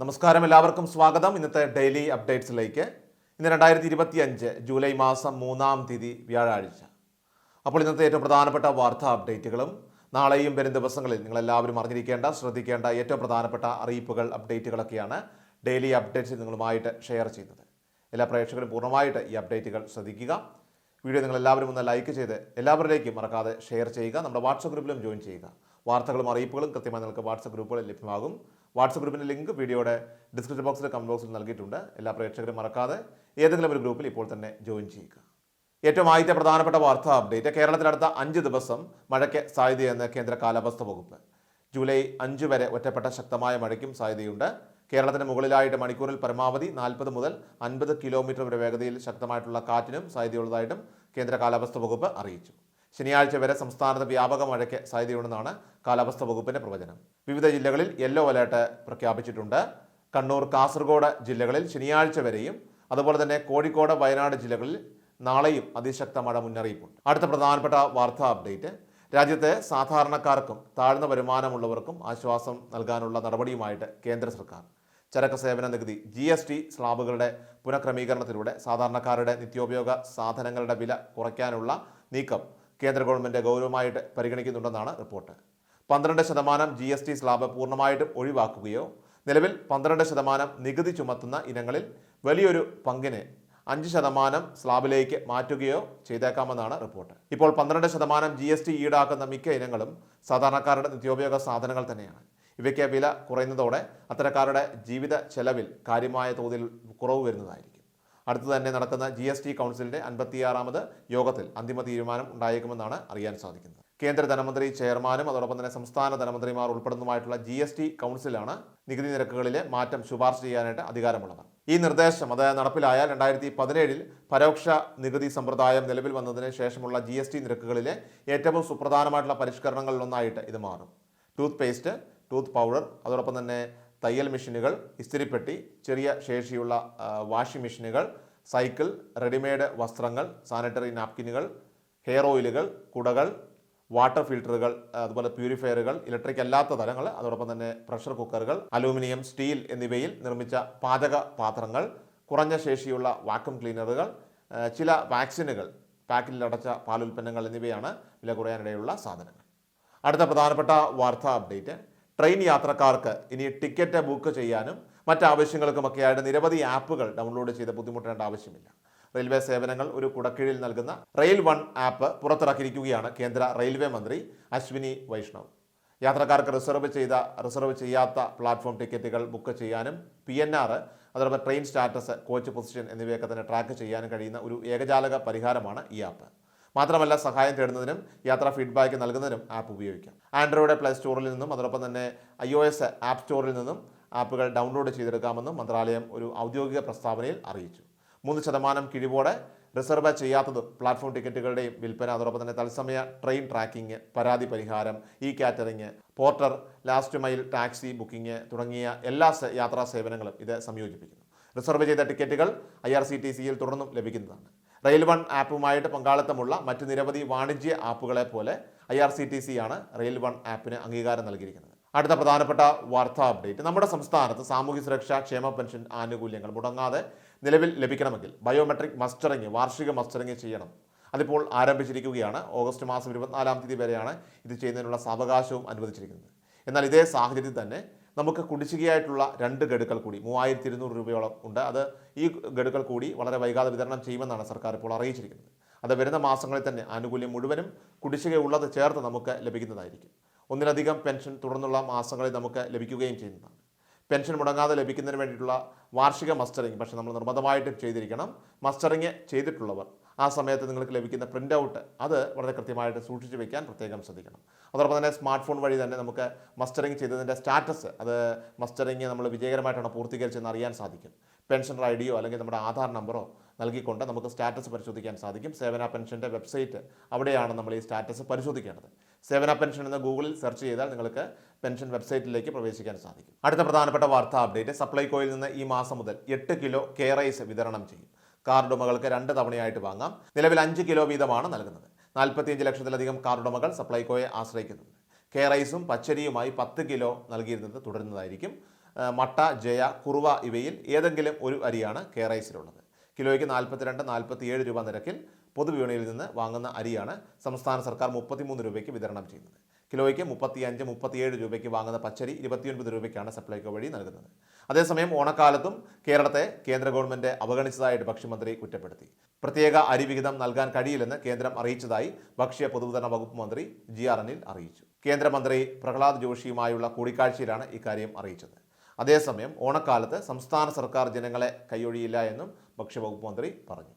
നമസ്കാരം. എല്ലാവർക്കും സ്വാഗതം. ഇന്നത്തെ ഡെയിലി അപ്ഡേറ്റ്സിലേക്ക്. ഇന്ന് രണ്ടായിരത്തി ഇരുപത്തി അഞ്ച് ജൂലൈ മാസം മൂന്നാം തീയതി വ്യാഴാഴ്ച. അപ്പോൾ ഇന്നത്തെ ഏറ്റവും പ്രധാനപ്പെട്ട വാർത്താ അപ്ഡേറ്റുകളും നാളെയും വരും ദിവസങ്ങളിൽ നിങ്ങളെല്ലാവരും അറിഞ്ഞിരിക്കേണ്ട ശ്രദ്ധിക്കേണ്ട ഏറ്റവും പ്രധാനപ്പെട്ട അറിയിപ്പുകൾ അപ്ഡേറ്റുകളൊക്കെയാണ് ഡെയിലി അപ്ഡേറ്റ്സ് നിങ്ങളുമായിട്ട് ഷെയർ ചെയ്യുന്നത്. എല്ലാ പ്രേക്ഷകരും പൂർണമായിട്ട് ഈ അപ്ഡേറ്റുകൾ ശ്രദ്ധിക്കുക. വീഡിയോ നിങ്ങളെല്ലാവരും ഒന്ന് ലൈക്ക് ചെയ്ത് എല്ലാവരിലേക്കും മറക്കാതെ ഷെയർ ചെയ്യുക. നമ്മുടെ വാട്സപ്പ് ഗ്രൂപ്പിലും ജോയിൻ ചെയ്യുക. വാർത്തകളും അറിയിപ്പുകളും കൃത്യമായി നിങ്ങൾക്ക് വാട്സപ്പ് ഗ്രൂപ്പുകളിൽ ലഭ്യമാകും. വാട്സപ്പ് ഗ്രൂപ്പിന്റെ ലിങ്ക് വീഡിയോയുടെ ഡിസ്ക്രിപ്ഷൻ ബോക്സിൽ കമന്റ് ബോക്സിൽ നൽകിയിട്ടുണ്ട്. എല്ലാ പ്രേക്ഷകരും മറക്കാതെ ഏതെങ്കിലും ഒരു ഗ്രൂപ്പിൽ ഇപ്പോൾ തന്നെ ജോയിൻ ചെയ്യുക. ഏറ്റവും ആദ്യത്തെ പ്രധാനപ്പെട്ട വാർത്താ അപ്ഡേറ്റ് കേരളത്തിൽ അടുത്ത അഞ്ച് ദിവസം മഴയ്ക്ക് സാധ്യതയെന്ന് കേന്ദ്ര കാലാവസ്ഥ വകുപ്പ്. ജൂലൈ അഞ്ച് വരെ ഒറ്റപ്പെട്ട ശക്തമായ മഴയ്ക്കും സാധ്യതയുണ്ട്. കേരളത്തിന് മുകളിലായിട്ട് മണിക്കൂറിൽ പരമാവധി നാൽപ്പത് മുതൽ അൻപത് കിലോമീറ്റർ വരെ വേഗതയിൽ ശക്തമായിട്ടുള്ള കാറ്റിനും സാധ്യതയുള്ളതായിട്ടും കേന്ദ്ര കാലാവസ്ഥ വകുപ്പ് അറിയിച്ചു. ശനിയാഴ്ച വരെ സംസ്ഥാനത്ത് വ്യാപക മഴയ്ക്ക് സാധ്യതയുണ്ടെന്നാണ് കാലാവസ്ഥാ വകുപ്പിന്റെ പ്രവചനം. വിവിധ ജില്ലകളിൽ യെല്ലോ അലേർട്ട് പ്രഖ്യാപിച്ചിട്ടുണ്ട്. കണ്ണൂർ കാസർഗോഡ് ജില്ലകളിൽ ശനിയാഴ്ച വരെയും അതുപോലെ തന്നെ കോഴിക്കോട് വയനാട് ജില്ലകളിൽ നാളെയും അതിശക്ത മഴ മുന്നറിയിപ്പുണ്ട്. അടുത്ത പ്രധാനപ്പെട്ട വാർത്താ അപ്ഡേറ്റ്. രാജ്യത്തെ സാധാരണക്കാർക്കും താഴ്ന്ന വരുമാനമുള്ളവർക്കും ആശ്വാസം നൽകാനുള്ള നടപടിയുമായിട്ട് കേന്ദ്ര സർക്കാർ. ചരക്ക് സേവന നികുതി ജി എസ് ടി സ്ലാബുകളുടെ പുനഃക്രമീകരണത്തിലൂടെ സാധാരണക്കാരുടെ നിത്യോപയോഗ സാധനങ്ങളുടെ വില കുറയ്ക്കാനുള്ള നീക്കം കേന്ദ്ര ഗവൺമെന്റ് ഗൗരവമായിട്ട് പരിഗണിക്കുന്നുണ്ടെന്നാണ് റിപ്പോർട്ട്. പന്ത്രണ്ട് ശതമാനം ജി എസ് ടി സ്ലാബ് പൂർണമായിട്ടും ഒഴിവാക്കുകയോ നിലവിൽ പന്ത്രണ്ട് ശതമാനം നികുതി ചുമത്തുന്ന ഇനങ്ങളിൽ വലിയൊരു പങ്കിന് അഞ്ച് ശതമാനം സ്ലാബിലേക്ക് മാറ്റുകയോ ചെയ്തേക്കാമെന്നാണ് റിപ്പോർട്ട്. ഇപ്പോൾ പന്ത്രണ്ട് ശതമാനം ജി എസ് ടി ഈടാക്കുന്ന മിക്ക ഇനങ്ങളും സാധാരണക്കാരുടെ നിത്യോപയോഗ സാധനങ്ങൾ തന്നെയാണ്. ഇവയ്ക്ക് വില കുറയുന്നതോടെ അത്തരക്കാരുടെ ജീവിത ചെലവിൽ കാര്യമായ തോതിൽ കുറവ് വരുന്നതായിരിക്കും. അടുത്തു തന്നെ നടക്കുന്ന ജി എസ് ടി കൗൺസിലിന്റെ അൻപത്തിയാറാമത് യോഗത്തിൽ അന്തിമ തീരുമാനം ഉണ്ടായേക്കുമെന്നാണ് അറിയാൻ സാധിക്കുന്നത്. കേന്ദ്ര ധനമന്ത്രി ചെയർമാനും അതോടൊപ്പം തന്നെ സംസ്ഥാന ധനമന്ത്രിമാർ ഉൾപ്പെടുന്നതുമായിട്ടുള്ള ജി എസ് ടി കൗൺസിലാണ് നികുതി നിരക്കുകളിലെ മാറ്റം ശുപാർശ ചെയ്യാനായിട്ട് അധികാരമുള്ളത്. ഈ നിർദ്ദേശം അത് നടപ്പിലായാൽ രണ്ടായിരത്തി പതിനേഴിൽ പരോക്ഷ നികുതി സമ്പ്രദായം നിലവിൽ വന്നതിന് ശേഷമുള്ള ജി എസ് ടി നിരക്കുകളിലെ ഏറ്റവും സുപ്രധാനമായിട്ടുള്ള പരിഷ്കരണങ്ങളിലൊന്നായിട്ട് ഇത് മാറും. ടൂത്ത് പേസ്റ്റ് ടൂത്ത് പൗഡർ അതോടൊപ്പം തന്നെ തയ്യൽ മെഷീനുകൾ ഇസ്തിരിപ്പെട്ടി ചെറിയ ശേഷിയുള്ള വാഷിംഗ് മെഷീനുകൾ സൈക്കിൾ റെഡിമെയ്ഡ് വസ്ത്രങ്ങൾ സാനിറ്ററി നാപ്കിനുകൾ ഹെയർ ഓയിലുകൾ കുടകൾ വാട്ടർ ഫിൽട്ടറുകൾ അതുപോലെ പ്യൂരിഫയറുകൾ ഇലക്ട്രിക് അല്ലാത്ത തലങ്ങൾ അതോടൊപ്പം തന്നെ പ്രഷർ കുക്കറുകൾ അലൂമിനിയം സ്റ്റീൽ എന്നിവയിൽ നിർമ്മിച്ച പാചക പാത്രങ്ങൾ കുറഞ്ഞ ശേഷിയുള്ള വാക്വം ക്ലീനറുകൾ ചില വാക്സിനുകൾ പാക്കിൽ അടച്ച പാലുൽപ്പന്നങ്ങൾ എന്നിവയാണ് വില കുറയാനിടയുള്ള സാധനങ്ങൾ. അടുത്ത പ്രധാനപ്പെട്ട വാർത്താ അപ്ഡേറ്റ്. ട്രെയിൻ യാത്രക്കാർക്ക് ഇനി ടിക്കറ്റ് ബുക്ക് ചെയ്യാനും മറ്റാവശ്യങ്ങൾക്കുമൊക്കെയായിട്ട് നിരവധി ആപ്പുകൾ ഡൗൺലോഡ് ചെയ്ത് ബുദ്ധിമുട്ടേണ്ട ആവശ്യമില്ല. റെയിൽവേ സേവനങ്ങൾ ഒരു കുടക്കീഴിൽ നൽകുന്ന റെയിൽ വൺ ആപ്പ് പുറത്തിറക്കിയിരിക്കുകയാണ് കേന്ദ്ര റെയിൽവേ മന്ത്രി അശ്വിനി വൈഷ്ണവ്. യാത്രക്കാർക്ക് റിസർവ് ചെയ്ത റിസർവ് ചെയ്യാത്ത പ്ലാറ്റ്ഫോം ടിക്കറ്റുകൾ ബുക്ക് ചെയ്യാനും പി എൻ ആർ അതോടൊപ്പം ട്രെയിൻ സ്റ്റാറ്റസ് കോച്ച് പൊസിഷൻ എന്നിവയൊക്കെ തന്നെ ട്രാക്ക് ചെയ്യാനും കഴിയുന്ന ഒരു ഏകജാലക പരിഹാരമാണ് ഈ ആപ്പ്. മാത്രമല്ല സഹായം തേടുന്നതിനും യാത്രാ ഫീഡ്ബാക്ക് നൽകുന്നതിനും ആപ്പ് ഉപയോഗിക്കാം. ആൻഡ്രോയിഡ് പ്ലേ സ്റ്റോറിൽ നിന്നും അതോടൊപ്പം തന്നെ ഐ ഒ എസ് ആപ്പ് സ്റ്റോറിൽ നിന്നും ആപ്പുകൾ ഡൗൺലോഡ് ചെയ്തെടുക്കാമെന്നും മന്ത്രാലയം ഒരു ഔദ്യോഗിക പ്രസ്താവനയിൽ അറിയിച്ചു. മൂന്ന് ശതമാനം കിഴിവോടെ റിസർവ് ചെയ്യാത്തതും പ്ലാറ്റ്ഫോം ടിക്കറ്റുകളുടെയും വിൽപ്പന അതോടൊപ്പം തന്നെ തത്സമയ ട്രെയിൻ ട്രാക്കിംഗ് പരാതി പരിഹാരം E catering porter last mile taxi booking തുടങ്ങിയ എല്ലാ യാത്രാ സേവനങ്ങളും ഇത് സംയോജിപ്പിക്കുന്നു. റിസർവ് ചെയ്ത ടിക്കറ്റുകൾ ഐ ആർ സി ടി സിയിൽ തുടർന്നും ലഭിക്കുന്നതാണ്. റെയിൽ വൺ ആപ്പുമായിട്ട് പങ്കാളിത്തമുള്ള മറ്റ് നിരവധി വാണിജ്യ ആപ്പുകളെ പോലെ I R C T C ആണ് റെയിൽ വൺ ആപ്പിന് അംഗീകാരം നൽകിയിരിക്കുന്നത്. അടുത്ത പ്രധാനപ്പെട്ട വാർത്താ അപ്ഡേറ്റ്. നമ്മുടെ സംസ്ഥാനത്ത് സാമൂഹ്യ സുരക്ഷാ ക്ഷേമ പെൻഷൻ ആനുകൂല്യങ്ങൾ മുടങ്ങാതെ നിലവിൽ ലഭിക്കണമെങ്കിൽ ബയോമെട്രിക് മസ്റ്ററിങ് വാർഷിക മസ്റ്ററിങ് ചെയ്യണം. അതിപ്പോൾ ആരംഭിച്ചിരിക്കുകയാണ്. ഓഗസ്റ്റ് മാസം ഇരുപത്തിനാലാം തീയതി വരെയാണ് ഇത് ചെയ്യുന്നതിനുള്ള സാവകാശവും അനുവദിച്ചിരിക്കുന്നത്. എന്നാൽ ഇതേ സാഹചര്യത്തിൽ തന്നെ നമുക്ക് കുടിശ്ശികയായിട്ടുള്ള രണ്ട് ഗഡുക്കൾ കൂടി മൂവായിരത്തി ഇരുന്നൂറ് രൂപയോളം ഉണ്ട്. അത് ഈ ഗഡുക്കൾ കൂടി വളരെ വൈകാതെ വിതരണം ചെയ്യുമെന്നാണ് സർക്കാർ ഇപ്പോൾ അറിയിച്ചിരിക്കുന്നത്. അത് വരുന്ന മാസങ്ങളിൽ തന്നെ ആനുകൂല്യം മുഴുവനും കുടിശ്ശികയുള്ളത് ചേർത്ത് നമുക്ക് ലഭിക്കുന്നതായിരിക്കും. ഒന്നിലധികം പെൻഷൻ തുടർന്നുള്ള മാസങ്ങളിൽ നമുക്ക് ലഭിക്കുകയും ചെയ്യുന്നതാണ്. പെൻഷൻ മുടങ്ങാതെ ലഭിക്കുന്നതിന് വേണ്ടിയിട്ടുള്ള വാർഷിക മസ്റ്ററിങ് പക്ഷേ നമ്മൾ നിർബന്ധമായിട്ടും ചെയ്തിരിക്കണം. മസ്റ്ററിങ് ചെയ്തിട്ടുള്ളവർ ആ സമയത്ത് നിങ്ങൾക്ക് ലഭിക്കുന്ന പ്രിന്റ് ഔട്ട് അത് വളരെ കൃത്യമായിട്ട് സൂക്ഷിച്ചു വയ്ക്കാൻ പ്രത്യേകം ശ്രദ്ധിക്കണം. അതോടൊപ്പം തന്നെ സ്മാർട്ട് ഫോൺ വഴി തന്നെ നമുക്ക് മസ്റ്ററിംഗ് ചെയ്തതിന്റെ സ്റ്റാറ്റസ് അത് മസ്റ്ററിംഗ് നമ്മൾ വിജയകരമായിട്ടാണ് പൂർത്തീകരിച്ചതെന്ന് അറിയാൻ സാധിക്കും. പെൻഷൻ ഐ ഡിയോ അല്ലെങ്കിൽ നമ്മുടെ ആധാർ നമ്പറോ നൽകിക്കൊണ്ട് നമുക്ക് സ്റ്റാറ്റസ് പരിശോധിക്കാൻ സാധിക്കും. സേവന പെൻഷന്റെ വെബ്സൈറ്റ് അവിടെയാണ് നമ്മൾ ഈ സ്റ്റാറ്റസ് പരിശോധിക്കേണ്ടത്. സേവന പെൻഷൻ എന്ന് ഗൂഗിളിൽ സെർച്ച് ചെയ്താൽ നിങ്ങൾക്ക് പെൻഷൻ വെബ്സൈറ്റിലേക്ക് പ്രവേശിക്കാൻ സാധിക്കും. അടുത്ത പ്രധാനപ്പെട്ട വാർത്താ അപ്ഡേറ്റ് സപ്ലൈകോയിൽ നിന്ന് ഈ മാസം മുതൽ എട്ട് കിലോ കെ റൈസ് വിതരണം ചെയ്യും. കാർഡുമകൾക്ക് രണ്ട് തവണയായിട്ട് വാങ്ങാം. നിലവിൽ അഞ്ച് കിലോ വീതമാണ് നൽകുന്നത്. നാൽപ്പത്തിയഞ്ച് ലക്ഷത്തിലധികം കാർഡുമകൾ സപ്ലൈകോയെ ആശ്രയിക്കുന്നുണ്ട്. കെ റൈസും പച്ചരിയുമായി പത്ത് കിലോ നൽകിയിരുന്നത് തുടരുന്നതായിരിക്കും. മട്ട ജയ കുറുവ ഇവയിൽ ഏതെങ്കിലും ഒരു അരിയാണ് കെ റൈസിലുള്ളത്. കിലോയ്ക്ക് നാൽപ്പത്തിരണ്ട് നാൽപ്പത്തിയേഴ് രൂപ നിരക്കിൽ പൊതുവിപണിയിൽ നിന്ന് വാങ്ങുന്ന അരിയാണ് സംസ്ഥാന സർക്കാർ മുപ്പത്തിമൂന്ന് രൂപയ്ക്ക് വിതരണം ചെയ്യുന്നത്. കിലോയ്ക്ക് മുപ്പത്തിയഞ്ച് മുപ്പത്തിയേഴ് രൂപയ്ക്ക് വാങ്ങുന്ന പച്ചരി ഇരുപത്തിയൊൻപത് രൂപയ്ക്കാണ് സപ്ലൈകോ വഴി നൽകുന്നത്. അതേസമയം ഓണക്കാലത്തും കേരളത്തെ കേന്ദ്ര ഗവൺമെന്റ് അവഗണിച്ചതായിട്ട് ഭക്ഷ്യമന്ത്രി കുറ്റപ്പെടുത്തി. പ്രത്യേക അരിവിഹിതം നൽകാൻ കഴിയില്ലെന്ന് കേന്ദ്രം അറിയിച്ചതായി ഭക്ഷ്യ പൊതുവിതരണ വകുപ്പ് മന്ത്രി ജി ആർ അനിൽ അറിയിച്ചു. കേന്ദ്രമന്ത്രി പ്രഹ്ലാദ് ജോഷിയുമായുള്ള കൂടിക്കാഴ്ചയിലാണ് ഇക്കാര്യം അറിയിച്ചത്. അതേസമയം ഓണക്കാലത്ത് സംസ്ഥാന സർക്കാർ ജനങ്ങളെ കൈയൊഴിയില്ല എന്നും ഭക്ഷ്യവകുപ്പ് മന്ത്രി പറഞ്ഞു.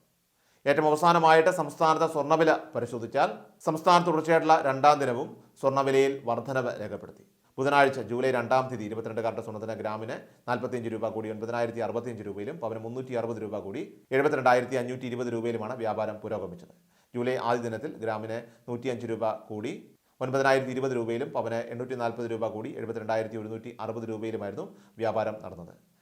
ഏറ്റവും അവസാനമായിട്ട് സംസ്ഥാനത്തെ സ്വർണവില പരിശോധിച്ചാൽ സംസ്ഥാനത്ത് തുടർച്ചയായിട്ടുള്ള രണ്ടാം ദിനവും സ്വർണവിലയിൽ വർധനവ് രേഖപ്പെടുത്തി. ബുധനാഴ്ച ജൂലൈ രണ്ടാം തീയതി ഇരുപത്തിരണ്ട് കാരറ്റ് സ്വർണത്തിന് ഗ്രാമിന് നാൽപ്പത്തിയഞ്ച് രൂപ കൂടി ഒൻപതിനായിരത്തി അറുപത്തിയഞ്ച് രൂപയിലും പവന് മുന്നൂറ്റി അറുപത് രൂപ കൂടി എഴുപത്തിരണ്ടായിരത്തി അഞ്ഞൂറ്റി ഇരുപത് രൂപയിലുമാണ് വ്യാപാരം പുരോഗമിച്ചത്. ജൂലൈ ആദ്യ ദിനത്തിൽ ഗ്രാമിന് നൂറ്റിയഞ്ച് രൂപ കൂടി ഒൻപതിനായിരത്തി ഇരുപത് രൂപയിലും പവന് എണ്ണൂറ്റി നാൽപ്പത് രൂപ കൂടി എഴുപത്തിരണ്ടായിരത്തി ഒരുന്നൂറ്റി അറുപത് രൂപയിലുമായിരുന്നു വ്യാപാരം നടന്നത്.